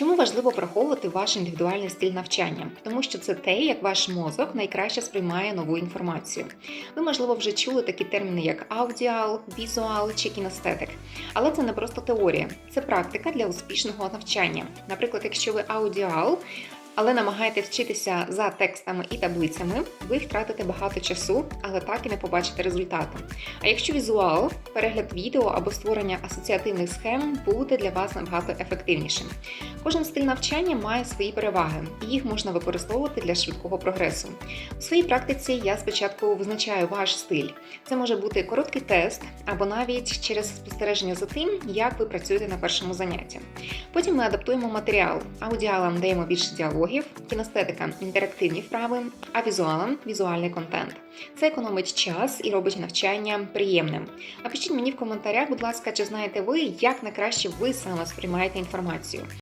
Чому важливо враховувати ваш індивідуальний стиль навчання? Тому що це те, як ваш мозок найкраще сприймає нову інформацію. Ви, можливо, вже чули такі терміни, як аудіал, візуал чи кінестетик. Але це не просто теорія, це практика для успішного навчання. Наприклад, якщо ви аудіал, але намагаєтесь вчитися за текстами і таблицями, ви втратите багато часу, але так і не побачите результату. А якщо візуал, перегляд відео або створення асоціативних схем буде для вас набагато ефективнішим. Кожен стиль навчання має свої переваги, і їх можна використовувати для швидкого прогресу. У своїй практиці я спочатку визначаю ваш стиль. Це може бути короткий тест або навіть через спостереження за тим, як ви працюєте на першому занятті. Потім ми адаптуємо матеріал. Аудіалам даємо більше діалогів, кінестетикам інтерактивні вправи, а візуалам візуальний контент. Це економить час і робить навчання приємним. Напишіть мені в коментарях, будь ласка, чи знаєте ви, як найкраще ви саме сприймаєте інформацію.